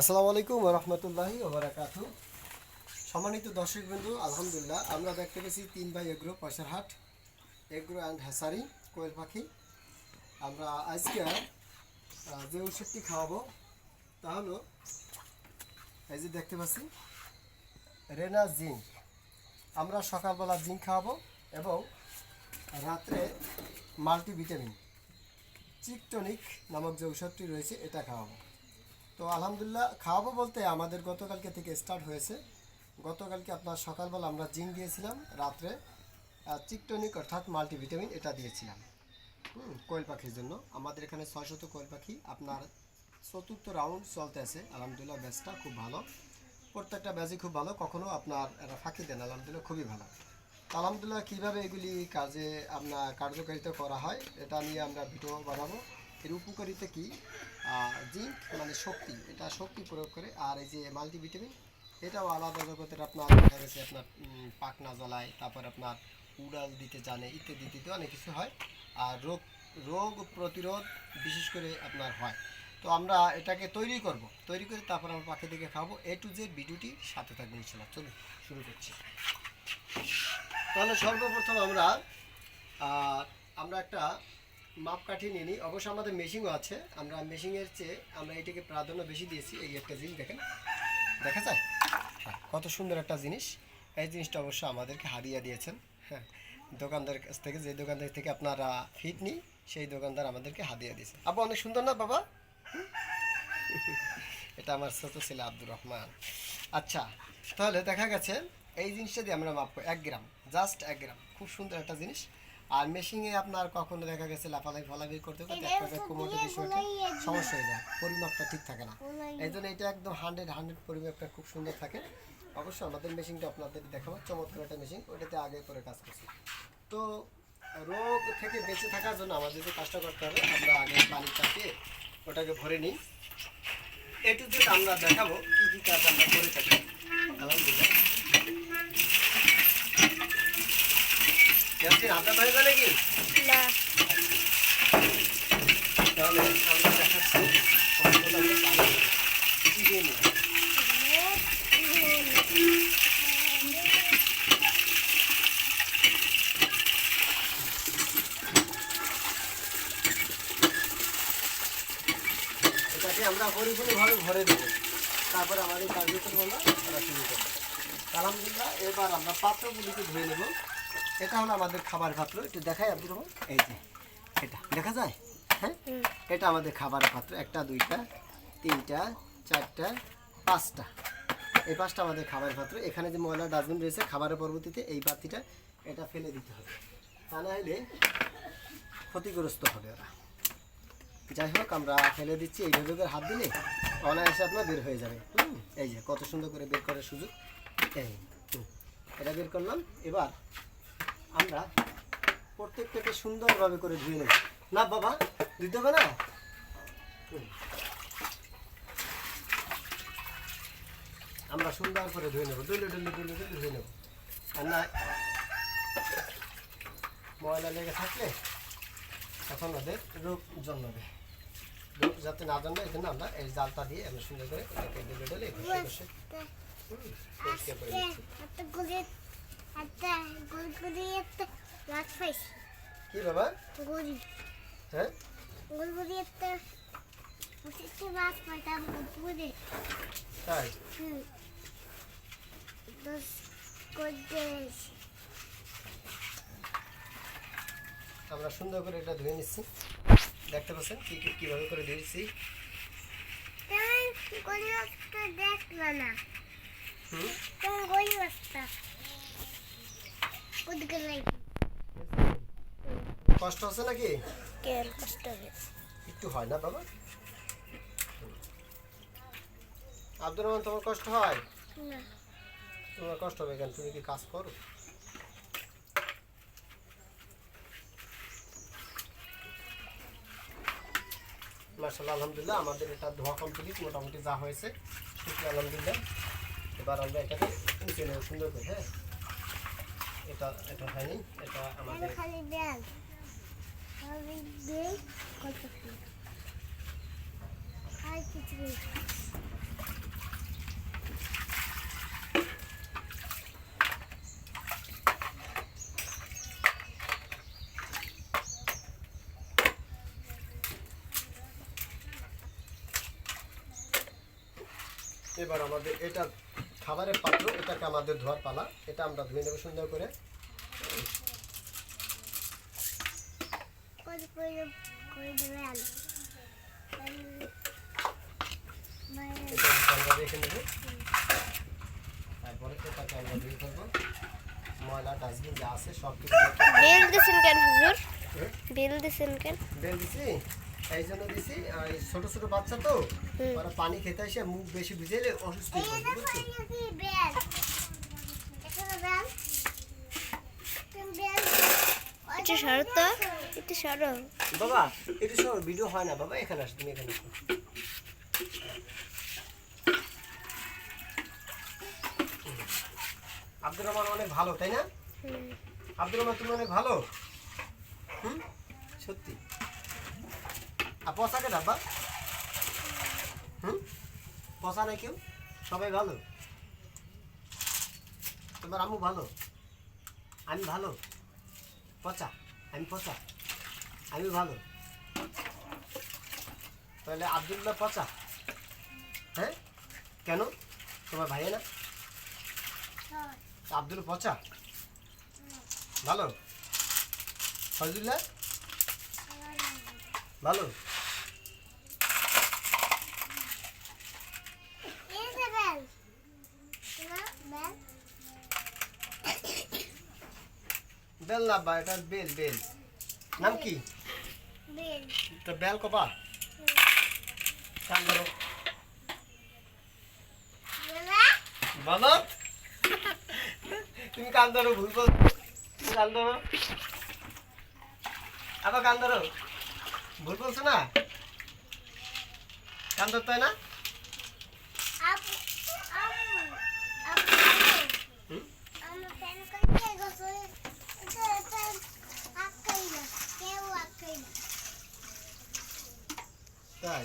আসসালামু আলাইকুম রহমতুল্লাহি ওবরাকাতু সম্মানিত দর্শক বিন্দু আলহামদুলিল্লাহ, আমরা দেখতে পেয়েছি তিন ভাই agro Poysarhat agro and hatchery কোয়েল পাখি। আমরা আজকে যে ওষুধটি খাওয়াবো, তা হলো, এই যে দেখতে পাচ্ছি, রেনা জিঙ্ক। আমরা সকালবেলা জিঙ্ক খাওয়াবো এবং রাত্রে মাল্টিভিটামিন, চিকটনিক নামক যে ঔষধটি রয়েছে, এটা খাওয়াবো। তো আলহামদুলিল্লাহ, খাওয়াবো বলতে আমাদের গতকালকে থেকে স্টার্ট হয়েছে। গতকালকে আপনার সকালবেলা আমরা জিম দিয়েছিলাম, রাত্রে চিকটনিক অর্থাৎ মাল্টিভিটামিন এটা দিয়েছিলাম। হুম, কোয়েল পাখির জন্য। আমাদের এখানে ছয়শত কোয়েল পাখি, আপনার চতুর্থ রাউন্ড চলতে আছে আলহামদুলিল্লাহ ব্যাচটা খুব ভালো। প্রত্যেকটা ব্যাচই খুব ভালো। কখনো আপনার এরা ফাঁকি দেন, আলহামদুলিল্লাহ, খুবই ভালো। আলহামদুলিল্লাহ, কীভাবে এগুলি কাজে আপনার কার্যকারিতা করা হয়, এটা নিয়ে আমরা ভিডিও বানাবো। এর উপকারিতা কি? জিঙ্ক মানে শক্তি, এটা শক্তি প্রয়োগ করে। আর এই যে মাল্টিভিটামিন এটাও আলাদা জগতের আপনার গেছে আপনার পাখনা জ্বালায়, তারপর আপনার উড়াল দিতে জানে, ইত্যাদি দিতে অনেক কিছু হয়। আর রোগ রোগ প্রতিরোধ বিশেষ করে আপনার হয়। তো আমরা এটাকে তৈরি করব, তৈরি করে তারপর আমরা পাখিদেরকে খাব। এ টু জেড ভিডিওটি সাথে থাকবে ইনশাল্লাহ। চলুন, শুরু করছি। তাহলে সর্বপ্রথম আমরা আমরা একটা মাপকাঠি নিয়ে নিই অবশ্য আমাদের মেশিনও আছে। আমরা মেশিনের চেয়ে আমরা এটাকে প্রাধান্য বেশি দিয়েছি। এই একটা জিনিস দেখেন। দেখা যায়? হ্যাঁ, কত সুন্দর একটা জিনিস। এই জিনিসটা অবশ্য আমাদেরকে হারিয়ে দিয়েছেন। হ্যাঁ দোকানদার কাছ থেকে যে দোকানদার থেকে আপনারা ফিট নিই সেই দোকানদার আমাদেরকে হাদিয়া দিয়েছে। আবু অনেক সুন্দর না বাবা? এটা আমার ছোট ছেলে আব্দুর রহমান। আচ্ছা তাহলে দেখা গেছে এই জিনিসটা দিয়ে আমরা মাপবো। এক গ্রাম জাস্ট এক গ্রাম। খুব সুন্দর একটা জিনিস। আর মেশিনে আপনার কখনো দেখা গেছে লাফালাফি ফালাফি করতে করতে এক জায়গায় কোমরটা বেশি ওঠে সমস্যা হয়ে যায় পরিমাপটা ঠিক থাকে না। এই জন্য এটা একদম হান্ড্রেড হান্ড্রেড পরিমাপটা খুব সুন্দর থাকে। অবশ্যই আমাদের মেশিনটা আপনাদের দেখাবো চমৎকার একটা মেশিন ওইটাতে আগে করে কাজ করছি। তো রোগ থেকে বেঁচে থাকার জন্য আমাদের যে কাজটা করতে হবে আমরা আগে পানি চাপিয়ে ওটাকে ভরে নিই। এ টু আমরা দেখাবো কি কি কাজ আমরা করে থাকি। আলহামদুলিল্লাহ কেমন হাতে ধরে যায় নাকি না তাহলে আমরা দেখাচ্ছি কতটা আমরা পানি দিয়ে নিই এটাকে আমরা পরিপূর্ণভাবে ভরে দেবো তারপরে আমাদের কার্যক্রমগুলো আমরা শুরু করব। আলহামদুলিল্লাহ এবার আমরা পাত্রগুলিকে ধুয়ে নেব। এটা হলো আমাদের খাবার পাত্র একটু দেখাই আব্দুর রহমান এই যে এটা দেখা যায়? হ্যাঁ? এটা আমাদের খাবারের পাত্র একটা দুইটা তিনটা চারটা পাঁচটা। এই পাঁচটা আমাদের খাবারের পাত্র। এখানে যে ময়লা ডাস্টবিন রয়েছে খাবারের পরবর্তীতে এই বাতিটা এটা ফেলে দিতে হবে। তা না হলে ক্ষতিগ্রস্ত হবে ওরা। যাই হোক আমরা ফেলে দিচ্ছি এইভাবে করে হাত দিলে অনায়াসে আপনার বের হয়ে যাবে। এই যে কত সুন্দর করে বের করার সুযোগ। এই এটা বের করলাম। এবার আমরা প্রত্যেকটাকে সুন্দরভাবে করে ধুয়ে নেব। না বাবা ধুতে হবে না? আমরা সুন্দর করে ধুয়ে নেব ডুলে দুলে দুলে দুলে ধুয়ে নেব আর না ময়লা লেগে থাকলে তখন ওদের রোগ জন্মাবে। রোগ যাতে না জন্মায় এই জন্য আমরা এই জালটা দিয়ে আমরা সুন্দর করে ডেলে ডেলে পরিষ্কার করে নিচ্ছি। একটা গুলি একটা লাট ফাইস কি বাবা গুলি হ্যাঁ? গুল গুলি একটা একটা লাট ফাইটা গুলি তাই? হুম। দশ কোদেশ আমরা সুন্দর করে এটা ধুয়ে নিচ্ছি। দেখতে পাচ্ছেন কি কি কীভাবে করে ধুয়েছি? একটা দেখল না। হুম? কুদ গেলাই কষ্ট হচ্ছে নাকি? কষ্ট একটু হয় না বাবা। আব্দুর রহমান তোমার কষ্ট হয়? না। তোমার কষ্ট হবে কেন? তুমি কি কাজ করো? মার্শাল্লাহ আলহামদুলিল্লাহ আমাদের এটা ধোয়া কমপ্লিট মোটামুটি যা হয়েছে আলহামদুলিল্লাহ। এবার আমরা এটাকে নেব সুন্দর করে হ্যাঁ? এটা এটা হয়নি এটা আমাদের খালি দেন আমি দেই কত কি? আর কিছু এবার আমাদের এটা খাবারের পাত্র এটাকে আমাদের ধোয়ার পালা। এটা আমরা ধুয়ে নেব সুন্দর করে। রেখে নেব। তারপরে এটাকে আমরা ধুয়ে ফেলব। ময়লা ডাস্টবিন যা আছে সব কিছু বেল দিছেন কেন হুজুর? বেল দিছেন কেন? বেল দিছি? এই জন্য দিছি আর ছোট ছোট বাচ্চা তো ওরা পানি খেতে এসে মুখ বেশি ভিজেলে অসুস্থ হয়ে পড়বে বেল একটু সরো তো একটু সরো। বাবা এটা সব ভিডিও হয় না বাবা এখানে আসো তুমি এখানে। আব্দুর রহমান অনেক ভালো তাই না? হুম। আব্দুর রহমান তুমি অনেক ভালো? হুম? সত্যি? আর পচাকে ডাব্বা হুম? পচা নাই কেউ? সবাই ভালো? তোমার আম্মু ভালো? আমি ভালো? পচা? আমি পচা? আমি ভালো? তাহলে আবদুল্লাহ পচা? হ্যাঁ? কেন? তোমার ভাইয়া না? আব্দুল পচা? ভালো? ফজলুল্লাহ? ভালো এই যে বেল না বেল বেল না বা এটা বেল বেল নাম কি তো বেল কবা কান ধরো তুমি কান ধরো ভুল বল তুমি কান ধরো আবার কান ধরো ভুল বলছো না কান ধরতে হয় না হুম? তাই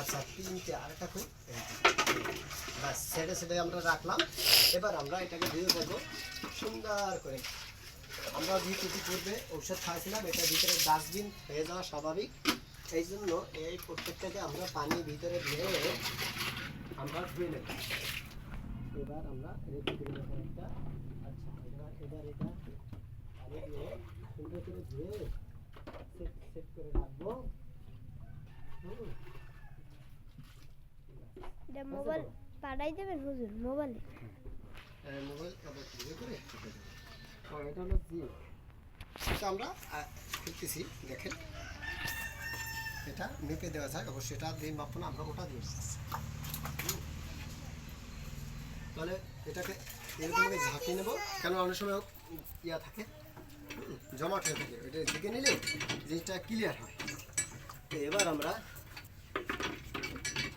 আচ্ছা তিনটে, আরেকটা যে। সেটে সেটে আমরা রাখলাম। এবার আমরা এটাকে ধুয়ে ফেলব। সুন্দর করে। আমরা যেহেতু কি করবে ঔষধ খাওয়াছিলাম এটার ভিতরে ডাস্টবিন হয়ে যাওয়া স্বাভাবিক। এই জন্য এই প্রত্যেকটাকে আমরা পানি ভিতরে ধুয়ে আমরা ধুয়ে নেব। এবার আমরা রেখে দেবো একটা। আচ্ছা এবার এবার এটা পানি দিয়ে সুন্দর করে ধুয়ে সেট সেট করে রাখব। এটা মোবাইল পাঠাই দেবেন হুজুর মোবাইলে? মোবাইল আবার করে এটা হলো জিও এটা আমরা খুলতেছি দেখেন। এটা মেপে দেওয়া যায়। অবশ্যই এটা দিয়ে মাপবো না আমরা ওটা দিয়ে। তাহলে এটাকে এরকম করে ঝাঁকিয়ে নেব। কেন অনেক সময় ইয়া থাকে জমাট হয়ে থাকে। এটা ঝেঁকে নিলে জিনিসটা ক্লিয়ার হয়। তো এবার আমরা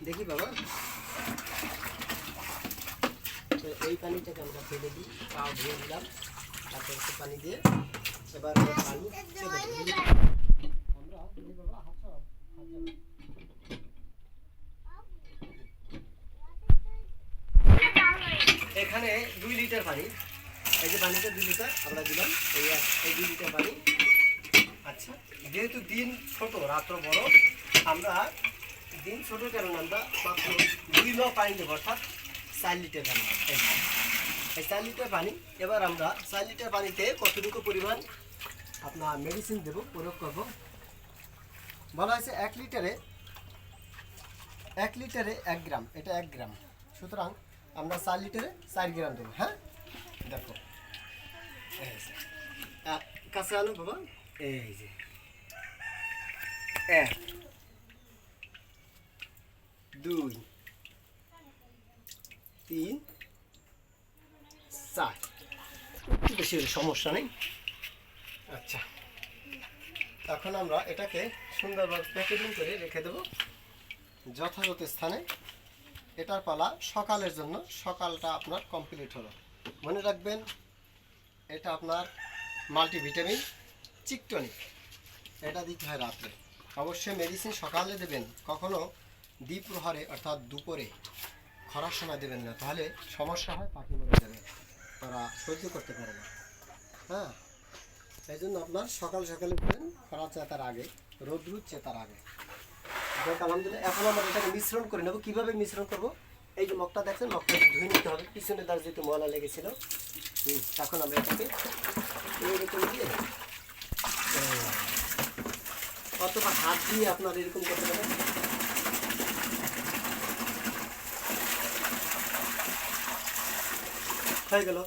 দেখি বাবা। তো এই পানিটাকে আমরা ফেলে দিই, পা ধুয়ে দিলাম। তারপর একটু পানি দিয়ে এবার আমরা আমরা বাবা, হাত হাত এখানে দুই লিটার পানি। এই যে পানিটা দুই লিটার আমরা দিলাম, এই এই দুই লিটার পানি। আচ্ছা যেহেতু দিন ছোট, রাত্র বড়, আমরা দিন ছোট কারণ আমরা মাত্র দুই ল পানি দেবো, অর্থাৎ চার লিটার পানি। এই চার লিটার পানি, এবার আমরা চার লিটার পানিতে কতটুকু পরিমাণ আপনার মেডিসিন দেবো, প্রয়োগ করব। বলা হয়েছে এক লিটারে এক লিটারে এক গ্রাম, এটা এক গ্রাম। সুতরাং আমরা চার লিটারে চার গ্রাম দেবো হ্যাঁ? দেখো। কাছে আনো বাবা। এই যে। এক দুই। তিন। চার। বেশি সমস্যা নেই। আচ্ছা। এখন আমরা এটাকে সুন্দরভাবে প্যাকেজিং করে রেখে দেবো। যথাযথ স্থানে। এটার পালা সকালের জন্য, সকালটা আপনার কমপ্লিট হলো। মনে রাখবেন, এটা আপনার মাল্টিভিটামিন চিকটনিক। এটা দিতে হয় রাত্রে। অবশ্যই মেডিসিন সকালে দেবেন, কখনো দ্বিপ্রহরে অর্থাৎ দুপুরে খরার সময় দেবেন না। তাহলে সমস্যা হয় পাখি মরে যাবে তারা সহ্য করতে পারে না। হ্যাঁ? এই জন্য আপনার সকাল সকালে উঠবেন খরা চেতার আগে রোদ্রু চেতার আগে। আলহামদুলিল্লাহ, এখন আমরা এটাকে মিশ্রণ করে নেব। কীভাবে মিশ্রণ করব? এই যে মগটা দেখছেন, মগটা ধুয়ে নিতে হবে। পিছনে তার যেহেতু ময়লা লেগেছিল এখন আমরা এটাকে এইরকম দিয়ে অথবা হাত দিয়ে আপনার এরকম করতে পারেন। হয়ে গেল।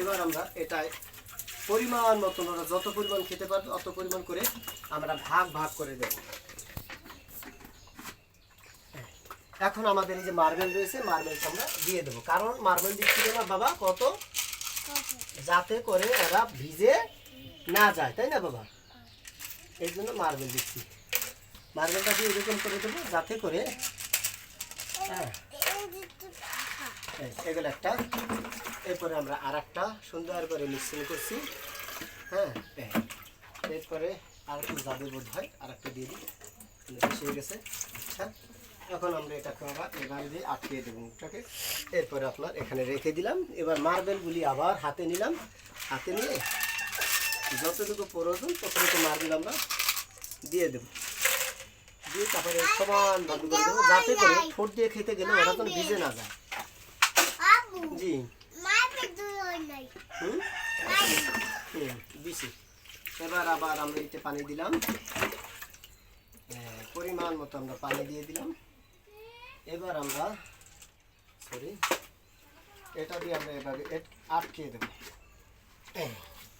এবার আমরা এটাই পরিমাণ মতন, ওরা যত পরিমাণ খেতে পারবে, অত পরিমাণ করে আমরা ভাগ ভাগ করে দেব। এখন আমাদের এই যে মার্বেল রয়েছে, মার্বেলটা আমরা দিয়ে দেবো। কারণ মার্বেল দিচ্ছি না বাবা? কত? যাতে করে এরা ভিজে না যায়, তাই না বাবা? এই জন্য মার্বেল দিচ্ছি। মার্বেলটা দিয়ে এরকম করে দেবো, যাতে করে হ্যাঁ। এগুলো একটা। এরপরে আমরা আর একটা সুন্দর করে মিশ্রণ করছি। হ্যাঁ। এরপরে আর একটু যাবে বোধ হয় আর একটা দিয়ে দিই। বেশি হয়ে গেছে। আচ্ছা। এখন আমরা এটাকে আবার এভাবে দিয়ে আটকে দেবো মুখটাকে। এরপরে আপনার এখানে রেখে দিলাম। এবার মার্বেলগুলি আবার হাতে নিলাম। হাতে নিয়ে যতটুকু প্রয়োজন ততটুকু মার্বেল আমরা দিয়ে দেবো। দিয়ে তারপরে সমান ভাবে করে দেবো যাতে করে ঠোঁট দিয়ে খেতে গেলে ওরা যেন ভিজে না যায়। জি। মারবে হুম? দিছি। এবার আবার আমরা এতে পানি দিলাম। পরিমাণ মতো আমরা পানি দিয়ে দিলাম। এবার আমরা সরি এটা দিয়ে আমরা এভাবে আটকে দেবো।